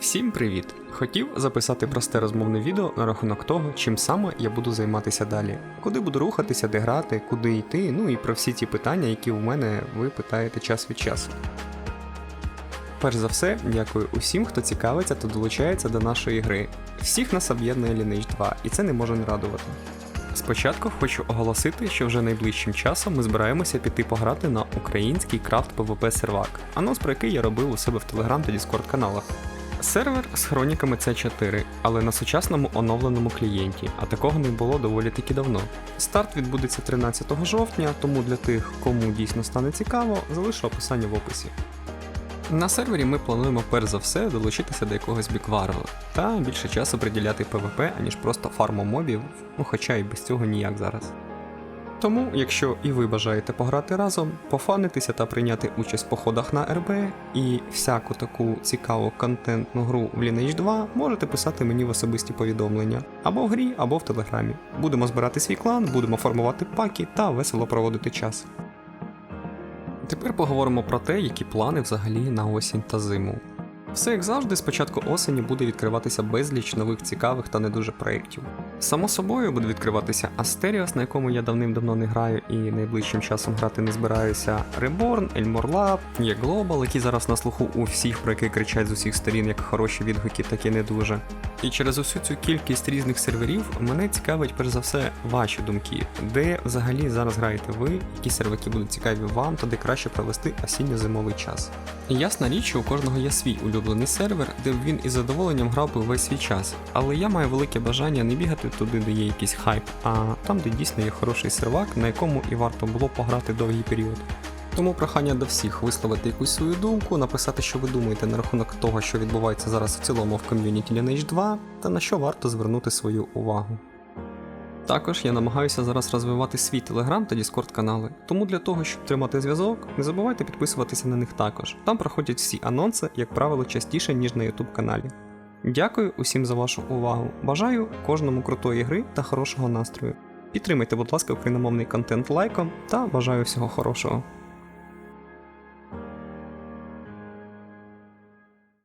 Всім привіт! Хотів записати просте розмовне відео на рахунок того, чим саме я буду займатися далі, куди буду рухатися, де грати, куди йти, ну і про всі ті питання, які у мене ви питаєте час від часу. Перш за все, дякую усім, хто цікавиться та долучається до нашої гри. Всіх нас об'єднує Lineage 2, і це не може не радувати. Спочатку хочу оголосити, що вже найближчим часом ми збираємося піти пограти на український крафт PvP сервак, анонс про який я робив у себе в Telegram та Discord каналах. Сервер з хроніками C4, але на сучасному оновленому клієнті, а такого не було доволі таки давно. Старт відбудеться 13 жовтня, тому для тих, кому дійсно стане цікаво, залишу описання в описі. На сервері ми плануємо перш за все долучитися до якогось біквару та більше часу приділяти PvP, аніж просто фарму мобів, ну хоча і без цього ніяк зараз. Тому, якщо і ви бажаєте пограти разом, пофанитися та прийняти участь в походах на РБ і всяку таку цікаву контентну гру в Lineage 2, можете писати мені в особисті повідомлення або в грі, або в телеграмі. Будемо збирати свій клан, будемо формувати паки та весело проводити час. Тепер поговоримо про те, які плани взагалі на осінь та зиму. Все як завжди, з початку осені буде відкриватися безліч нових цікавих та не дуже проєктів. Само собою буде відкриватися Астеріас, на якому я давним-давно не граю і найближчим часом грати не збираюся. Reborn, Elmore Lab, є Global, які зараз на слуху у всіх, про які кричать з усіх сторін, як хороші відгуки, так і не дуже. І через усю цю кількість різних серверів мене цікавить перш за все ваші думки, де взагалі зараз граєте ви, які серваки будуть цікаві вам та де краще провести осінньо-зимовий час. Ясна річ, у кожного є свій улюблений сервер, де б він із задоволенням грав би весь свій час. Але я маю велике бажання не бігати туди, де є якийсь хайп, а там, де дійсно є хороший сервак, на якому і варто було пограти довгий період. Тому прохання до всіх висловити якусь свою думку, написати, що ви думаєте на рахунок того, що відбувається зараз в цілому в ком'юніті Lineage 2, та на що варто звернути свою увагу. Також я намагаюся зараз розвивати свій телеграм та Discord канали, тому для того, щоб тримати зв'язок, не забувайте підписуватися на них також. Там проходять всі анонси, як правило, частіше, ніж на YouTube каналі. Дякую усім за вашу увагу. Бажаю кожному крутої гри та хорошого настрою. Підтримайте, будь ласка, україномовний контент лайком та бажаю всього хорошого.